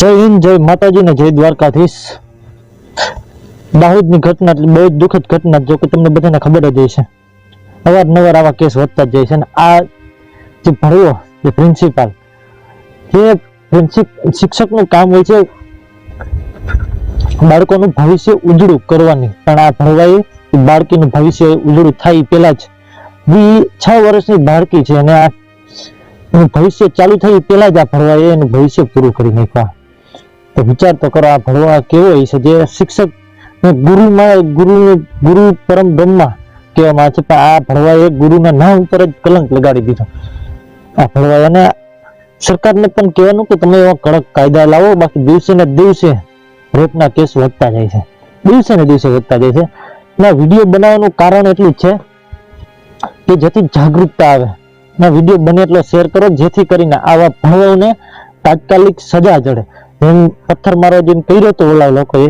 જય હિન્દ, જય માતાજી ને જય દ્વારકાધીશ. દાહોદની ઘટના એટલે બહુ દુઃખદ ઘટના, જો કે તમને બધાને ખબર જ હશે. અવારનવાર આવા કેસ વધતા જ જાય છે અને આ જે ભણવો જે પ્રિન્સિપાલ એ શિક્ષકનું કામ હોય છે બાળકોનું ભવિષ્ય ઉજળું કરવાની. પણ આ ભણવાએ બાળકીનું ભવિષ્ય ઉજળું થાય પહેલા જ. છ વર્ષની બાળકી છે અને આ ભવિષ્ય ચાલુ એ પહેલા જ આ ભણવાએ એનું ભવિષ્ય પૂરું કરી નાખ્યા. તો વિચાર તો કરો, આ ભણવા કેવો હોય છે? જે શિક્ષક ગુરુમાં ગુરુ ગુરુ પરમ બ્રહ્મા કહેવામાં છે, પણ આ ભણવાએ ગુરુના નામ ઉપર જ કલંક લગાડી દીધો. આ ભણવાએ અને સરકારને પણ કહેવાનું કે તમે એવા કડક કાયદા લાવો, બાકી દિવસે ને દિવસે રેપના કેસ વધતા જાય છે. દિવસે ને દિવસે વધતા જાય છે. ના વીડિયો બનાવવાનું કારણ એટલું જ છે કે જેથી જાગૃતતા આવે. ના વીડિયો બને એટલો શેર કરો, જેથી કરીને આવા ભણવાઓને તાત્કાલિક સજા જડે. જેમ પથ્થર મારો જેમ કર્યો તો ઓલા લોકોએ.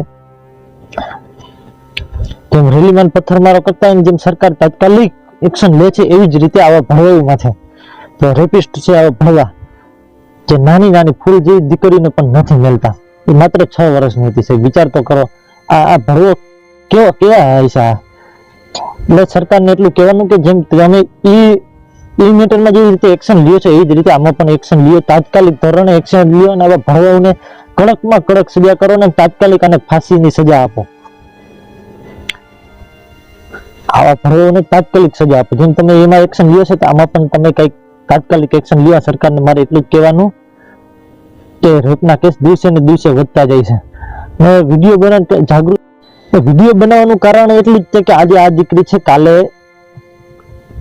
તેમ રેલીમાન પથ્થર મારો કરતા જેમ સરકાર તાત્કાલિક એક્શન લે છે એવી જ રીતે આવા ભણવાઓમાં છે. તો રેપિસ્ટ છે આવા ભણવા જે નાની નાની ફૂલ જેવી દીકરીને પણ નથી મળતા. એ માત્ર છ વર્ષની હતી સાહેબ. વિચાર તો કરો. આ આ ભરવો કેવો કેવા આ? એટલે સરકારને એટલું કહેવાનું કે જેમ તમે ઈ ઈ મેટરમાં જેવી રીતે એક્શન લ્યો છો, એવી જ રીતે આમાં પણ એક્શન લ્યો. તાત્કાલિક ધોરણે એક્શન લ્યો અને આવા ભણવાઓને કડકમાં કડક સજા કરો ને તાત્કાલિક અને ફાંસીની સજા આપો. આવા ભરોને તાત્કાલિક સજા આપો. જેમ તમે એમાં એક્શન લ્યો છે, તો આમાં પણ તમે કંઈક તાત્કાલિક એક્શન લ્યો. સરકારને મારે એટલું જ કહેવાનું કે રેપના કેસ દિવસે ને દિવસે વધતા જાય છે. ને વીડિયો બનાવ જાગૃત વીડિયો બનાવવાનું કારણ એટલું જ છે કે આજે આ દીકરી છે, કાલે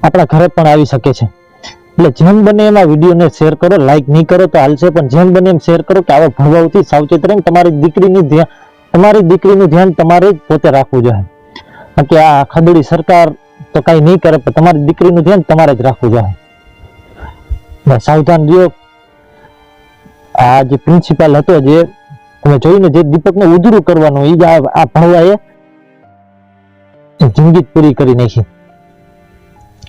આપણા ઘરે પણ આવી શકે છે. એટલે જેમ બને એમાં વિડીયોને શેર કરો લાઈક નહીં કરો તો હાલશે, પણ જેમ બને એમ શેર કરો કે આવા ભણવાઓથી સાવચેત રહીને તમારી દીકરીનું ધ્યાન તમારી દીકરીનું ધ્યાન તમારે પોતે રાખવું જોઈએ. કે આ ખદડી સરકાર તો કાંઈ નહીં કરે, પણ તમારી દીકરીનું ધ્યાન તમારે જ રાખવું જોઈએ. સાવધાન રહ્યો. આ જે પ્રિન્સિપાલ હતો જે, તમે જોઈને જે દીપકને ઉધરું કરવાનું એ આ ભણવાએ જિંદગી પૂરી કરી નાખી.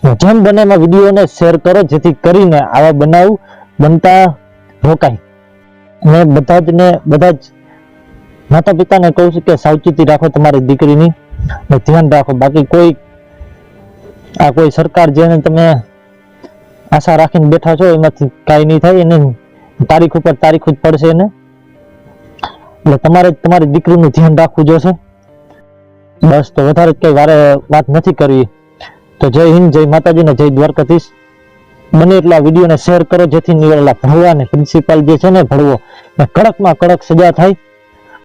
જેમ બને એમાં વિડીયોને શેર કરો, જેથી કરીને આવા બનાવ બનતા રોકાય. અને બધા જ ને બધા જ માતા પિતાને કહું છું કે સાવચેતી રાખો તમારી દીકરીની ને ધ્યાન રાખો. બાકી કોઈ, આ કોઈ સરકાર જેને તમે આશા રાખીને બેઠા છો, એમાંથી કાંઈ નહીં થાય, એને તારીખ ઉપર તારીખ જ પડશે એને. એટલે તમારે તમારી દીકરીનું ધ્યાન રાખવું જોશે. બસ તો વધારે કઈ વારે વાત નથી કરવી. તો જય હિન્દ, જય માતાજી ને જય દ્વારકાધીશ. બને એટલા વિડીયોને શેર કરો જેથી નિવેડેલા ભણવા ને પ્રિન્સિપાલ જે છે ને ભણવો, ને કડકમાં કડક સજા થાય.